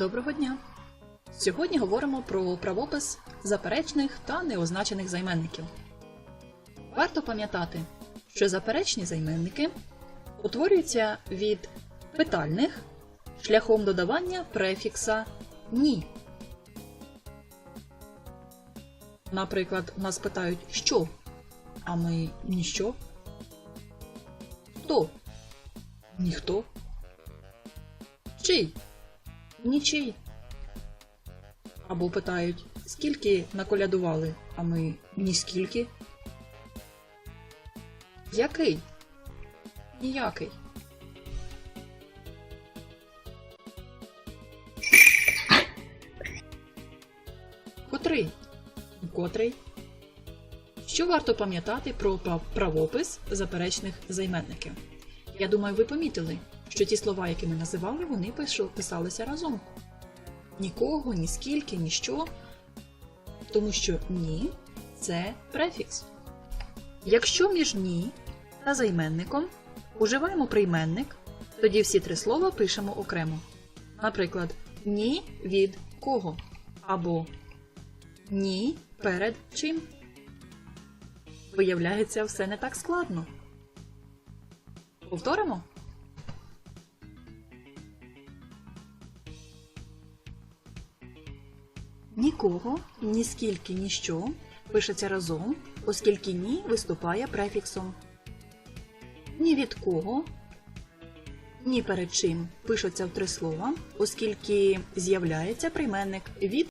Доброго дня! Сьогодні говоримо про правопис заперечних та неозначених займенників. Варто пам'ятати, що заперечні займенники утворюються від питальних шляхом додавання префікса ні. Наприклад, нас питають що, а ми ніщо. Хто? Ніхто. Чий? Нічий. Або питають, скільки наколядували, а ми ніскільки. Який? Ніякий. Котрий? Котрий? Що варто пам'ятати про правопис заперечних займенників? Я думаю, ви помітили, що ті слова, які ми називали, вони писалися разом. Нікого, ні скільки, ні що. Тому що ні це префікс. Якщо між ні та займенником уживаємо прийменник, тоді всі три слова пишемо окремо. Наприклад, ні від кого або ні перед чим. Виявляється, все не так складно. Повторимо? Нікого, ні скільки, ніщо пишеться разом, оскільки ні виступає префіксом. Ні від кого, ні перед чим пишеться в три слова, оскільки з'являється прийменник від